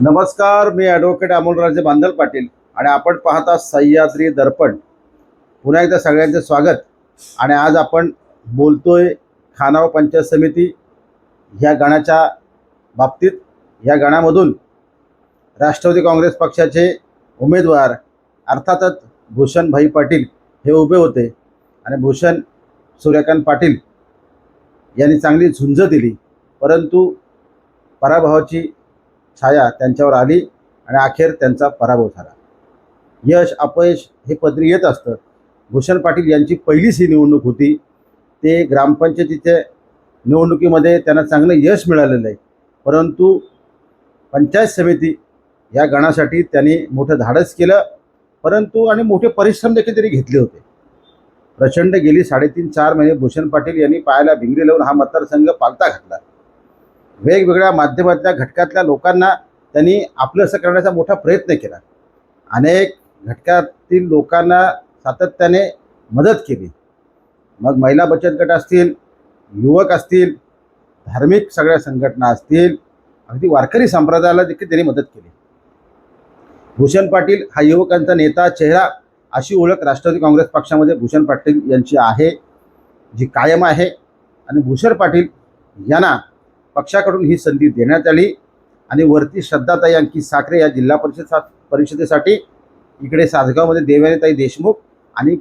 नमस्कार मी ॲडव्होकेट अमोलराजे बांधल पाटील आणि आपण पाहता सह्याद्री दर्पण. पुन्हा एकदा सगळ्यांचे स्वागत. आणि आज आपण बोलतोय खानाव पंचायत समिती ह्या गणाच्या बाबतीत. या गणामधून राष्ट्रवादी काँग्रेस पक्षाचे उमेदवार अर्थातच भूषणभाई पाटील हे उभे होते. आणि भूषण सूर्यकांत पाटील यांनी चांगली झुंज दिली. परंतु पराभवाची छाया त्यांच्यावर आली आणि अखेर त्यांचा पराभव झाला. यश अपयश हे पदरी येत असतं. भूषण पाटील यांची पहिलीच ही निवडणूक होती. ते ग्रामपंचायतीच्या निवडणुकीमध्ये त्यांना चांगलं यश मिळालेलं आहे. परंतु पंचायत समिती या गणासाठी त्यांनी मोठं धाडस केलं. परंतु आणि मोठे परिश्रम देखील त्यांनी घेतले होते. प्रचंड गेली साडेतीन चार महिने भूषण पाटील यांनी पायाला भिंगरी लावून हा मतदारसंघ पालता घातला. वेगवेगळ्या माध्यमातल्या घटकातल्या लोकांना त्यांनी आपलंसं करण्याचा मोठा प्रयत्न केला. अनेक घटकातील लोकांना सातत्याने मदत केली. मग महिला बचत गट असतील युवक असतील धार्मिक सगळ्या संघटना असतील अगदी वारकरी संप्रदायाला देखील त्यांनी मदत केली. भूषण पाटील हा युवकांचा नेता चेहरा अशी ओळख राष्ट्रवादी काँग्रेस पक्षामध्ये भूषण पाटील यांची आहे जी कायम आहे. आणि भूषण पाटील यांना पक्षाकडून ही संधी देण्यात आली. आणि वरती श्रद्धाताई आणखी साखरे या जिल्हा परिषद सा परिषदेसाठी इकडे सासगावमध्ये देवानीताई देशमुख आणि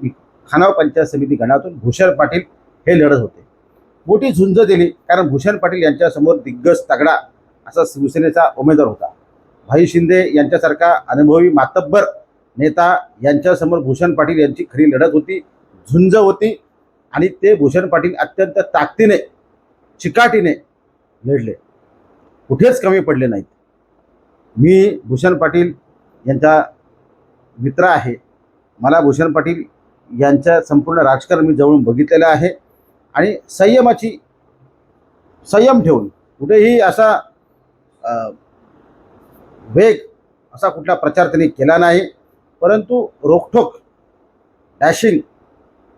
खानाव पंचायत समिती गणातून भूषण पाटील हे लढत होते. मोठी झुंज दिली कारण भूषण पाटील यांच्यासमोर दिग्गज तगडा असा शिवसेनेचा उमेदवार होता. भाई शिंदे यांच्यासारखा अनुभवी मातब्बर नेता यांच्यासमोर भूषण पाटील यांची खरी लढत होती झुंज होती आणि ते भूषण पाटील अत्यंत ताकदीने चिकाटीने लढले कुठेच कमी पडले नाहीत. मी भूषण पाटील यांचा मित्र आहे. मला भूषण पाटील यांच्या संपूर्ण राजकारण मी जवळून बघितलेलं आहे. आणि संयमाची संयम ठेवून कुठेही असा वेग असा कुठला प्रचार त्यांनी केला नाही. परंतु रोखठोक डॅशिंग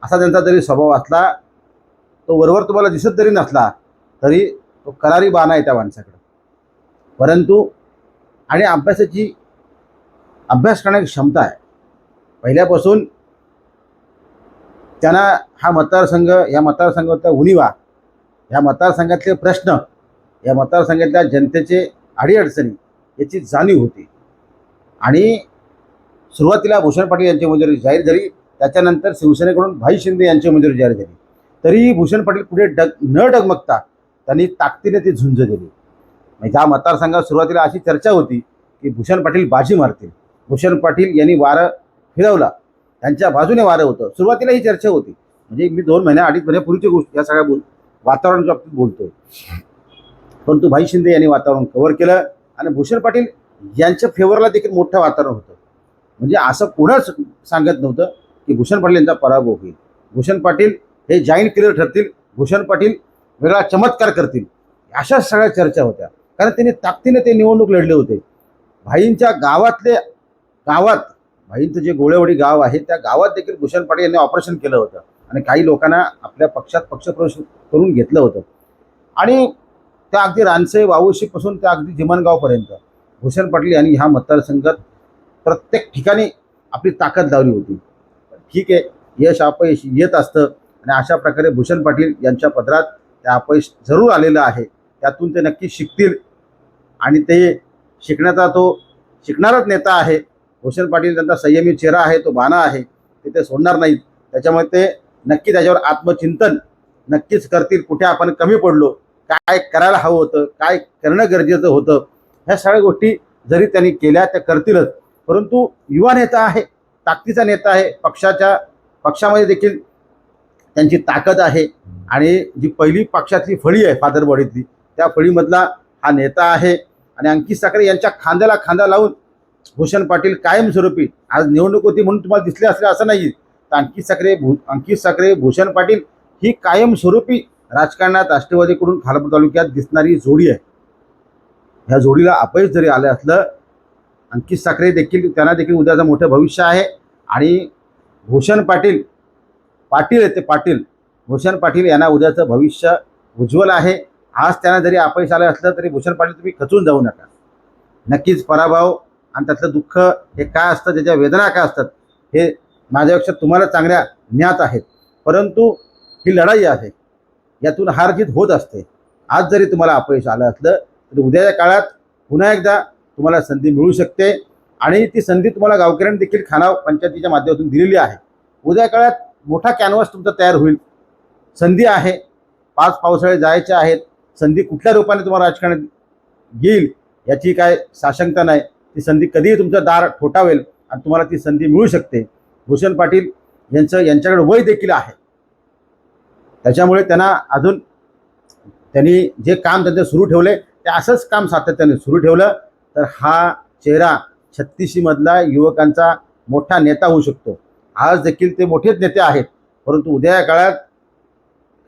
असा त्यांचा जरी स्वभाव असला तो वरवर तुम्हाला दिसत जरी नसला तरी तो करारी बाणा आहे त्या माणसाकडं. परंतु आणि अभ्यासाची अभ्यास करण्याची क्षमता आहे. पहिल्यापासून त्यांना हा मतदारसंघ या मतदारसंघातल्या उनिवा या मतदारसंघातले प्रश्न या मतदारसंघातल्या जनतेचे अडीअडचणी याची जाणीव होती. आणि सुरुवातीला भूषण पाटील यांची उमेदवारी जाहीर झाली त्याच्यानंतर शिवसेनेकडून भाई शिंदे यांची उमेदवारी जाहीर झाली. तरीही भूषण पाटील पुढे डग न डगमगता त्यांनी ताकदीने ती झुंज दिली म्हणजे त्या मतदारसंघात सुरुवातीला अशी चर्चा होती की भूषण पाटील बाजी मारतील. भूषण पाटील यांनी वारं फिरवला. त्यांच्या बाजूने वारं होतं. सुरुवातीला ही चर्चा होती. म्हणजे मी दोन महिन्या अडीच महिन्यापूर्वीची गोष्ट या सगळ्या बोल वातावरणाच्या बाबतीत बोलतोय. परंतु भाई शिंदे यांनी वातावरण कव्हर केलं आणि भूषण पाटील यांच्या फेवरला देखील मोठं वातावरण होतं. म्हणजे असं कोणाच सांगत नव्हतं की भूषण पाटील यांचा पराभव होईल. भूषण पाटील हे जाईन क्लिअर ठरतील. भूषण पाटील वेगळा चमत्कार करतील. अशा सगळ्या चर्चा होत्या. कारण त्यांनी ताकदीने ते निवडणूक लढले होते. भाईंच्या गावातले गावात भाईंचं जे गोळेवाडी गाव आहे त्या गावात देखील भूषण पाटील यांनी ऑपरेशन केलं होतं. आणि काही लोकांना आपल्या पक्षात पक्षप्रवेश करून घेतलं होतं. आणि त्या अगदी रानसे वावशीपासून त्या अगदी जिमनगावपर्यंत भूषण पाटील यांनी ह्या मतदारसंघात प्रत्येक ठिकाणी आपली ताकद लावली होती. ठीक आहे यश अपयश येत असतं. आणि अशा प्रकारे भूषण पाटील यांच्या पदरात ते अपयश जरूर आलेलं आहे. त्यातून ते नक्की शिकतील. आणि ते शिकण्याचा तो शिकणाराच नेता आहे. भूषण पाटील त्यांचा संयमी चेहरा आहे तो बाणा आहे. ते ते सोडणार नाहीत. त्याच्यामुळे ते नक्की त्याच्यावर आत्मचिंतन नक्कीच करतील. कुठे आपण कमी पडलो काय करायला हवं होतं काय करणं गरजेचं होतं ह्या सगळ्या गोष्टी जरी त्यांनी केल्या त्या करतीलच. परंतु युवा नेता आहे ताकदीचा नेता आहे पक्षाच्या पक्षामध्ये देखील त्यांची ताकद आहे. आणि जी पहिली पक्षातली फळी आहे फादरबॉडीतली त्या फळीमधला हा नेता आहे. आणि अंकित साखरे यांच्या खांद्याला खांदा लावून भूषण पाटील कायमस्वरूपी आज निवडणूक होती म्हणून तुम्हाला दिसले असले असं नाही तर अंकित साखरे भू अंकित साखरे भूषण पाटील ही कायमस्वरूपी राजकारणात राष्ट्रवादीकडून खालापूर तालुक्यात दिसणारी जोडी आहे. ह्या जोडीला अपयश जरी आलं असलं अंकित साखरे देखील त्यांना देखील उद्याचं मोठं भविष्य आहे. आणि भूषण पाटील पाटील येते ते पाटील. भूषण पाटील यांना उद्याचं भविष्य उज्ज्वल आहे. आज त्यांना जरी अपयश आलं असलं तरी भूषण पाटील तुम्ही खचून जाऊ नका. नक्कीच पराभव आणि त्यातलं दुःख हे काय असतं त्याच्या वेदना काय असतात हे माझ्यापेक्षा तुम्हाला चांगल्या ज्ञात आहेत. परंतु ही लढाई आहे. यातून हार जीत होत असते. आज जरी तुम्हाला अपयश आलं असलं तरी उद्याच्या काळात पुन्हा एकदा तुम्हाला संधी मिळू शकते. आणि ती संधी तुम्हाला गावकऱ्यांनी देखील खानाव पंचायतीच्या माध्यमातून दिलेली आहे. उद्या काळात मोठा कॅनव्हास तुमचा तयार होईल. संधी आहे. पाच पावसाळे जायचे आहेत. संधी कुठल्या रूपाने तुम्हाला राजकारणात येईल याची काय साशंकता नाही. ती संधी कधीही तुमचं दार ठोठावेल आणि तुम्हाला ती संधी मिळू शकते. भूषण पाटील यांचं यांच्याकडे वय देखील आहे. त्याच्यामुळे त्यांना अजून त्यांनी जे काम त्यांचं सुरू ठेवले ते असंच काम सातत्याने सुरू ठेवलं तर हा चेहरा छत्तीशीमधला युवकांचा मोठा नेता होऊ शकतो. आज देखील ते मोठेच नेते आहेत. परंतु उद्या या काळात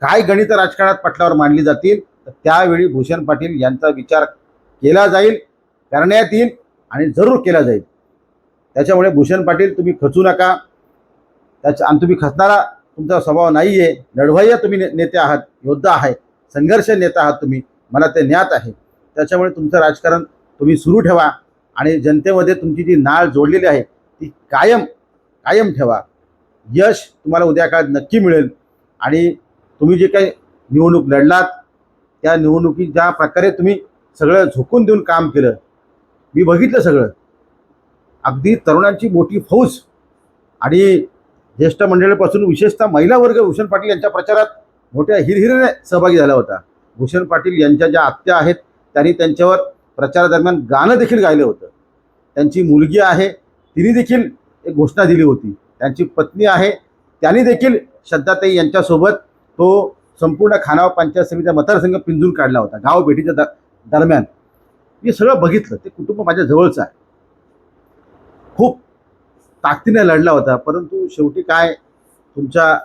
काय गणित राजकारणात पटलावर मांडली जातील तर त्यावेळी भूषण पाटील यांचा विचार केला जाईल करण्यात येईल आणि जरूर केला जाईल. त्याच्यामुळे भूषण पाटील तुम्ही खचू नका. त्याच्या आणि तुम्ही खचणारा तुमचा स्वभाव नाही आहे लढवय्या तुम्ही ने- नेते आहात योद्धा आहे संघर्ष नेता आहात तुम्ही. मला ते ज्ञात आहे. त्याच्यामुळे तुमचं राजकारण तुम्ही सुरू ठेवा आणि जनतेमध्ये तुमची जी नाळ जोडलेली आहे ती कायम कायम ठेवा. यश तुम्हाला उद्या काळात नक्की मिळेल. आणि तुम्ही जे काही निवडणूक लढलात त्या निवडणुकी ज्या प्रकारे तुम्ही सगळं झोकून देऊन काम केलं मी बघितलं सगळं. अगदी तरुणांची मोठी फौज आणि ज्येष्ठ मंडळीपासून विशेषतः महिला वर्ग भूषण पाटील यांच्या प्रचारात मोठ्या हिरहिरीने सहभागी झाला होता. भूषण पाटील यांच्या ज्या आत्या आहेत त्यांनी त्यांच्यावर प्रचारादरम्यान गाणं देखील गायलं होतं. त्यांची मुलगी आहे तिने देखील एक घोषणा दिली होती. त्यांची पत्नी आहे. त्यांनी देखील श्रद्धाताई यांच्यासोबत तो संपूर्ण खानावा पंचायत समितीचा मतदारसंघ पिंजून काढला होता. गाव भेटीच्या द दरम्यान. मी सगळं बघितलं. ते कुटुंब माझ्या जवळचं आहे. खूप ताकदीने लढला होता. परंतु शेवटी काय? तुमच्या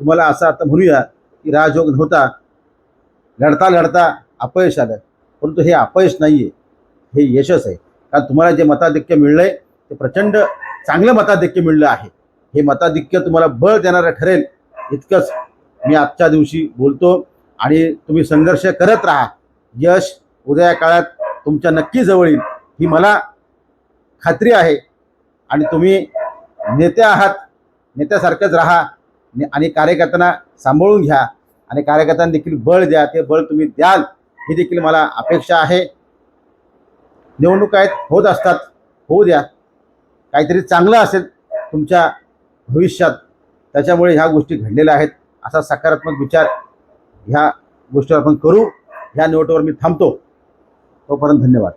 तुम्हाला असं आता म्हणूया की राजयोग नव्हता. लढता लढता अपयश आलं. परंतु हे अपयश नाही आहे हे यशच आहे. कारण तुम्हाला जे मताधिक्य मिळलं आहे ते प्रचंड चांगलं मताधिक्य मिळलं आहे. हे मताधिक्य तुम्हाला बळ देणारं ठरेल इतकंच मी आजच्या दिवशी बोलतो. आणि तुम्ही संघर्ष करत राहा. यश उद्या काळात तुमच्या नक्की जवळ येईल ही मला खात्री आहे. आणि तुम्ही नेते आहात नेत्यासारखंच राहा. ने- आणि कार्यकर्त्यांना सांभाळून घ्या. आणि कार्यकर्त्यांना देखील बळ द्या. ते बळ तुम्ही द्याल ही देखील मला अपेक्षा आहे. निवडणुका आहेत होत असतात. होऊ द्या. काहीतरी चांगलं असेल तुमच्या भविष्यात. त्याच्यामुळे ह्या गोष्टी घडलेल्या आहेत. असा सकारात्मक विचार ह्या गोष्टीवर आपण करू. ह्या नोटवर मी थांबतो. तोपर्यंत धन्यवाद.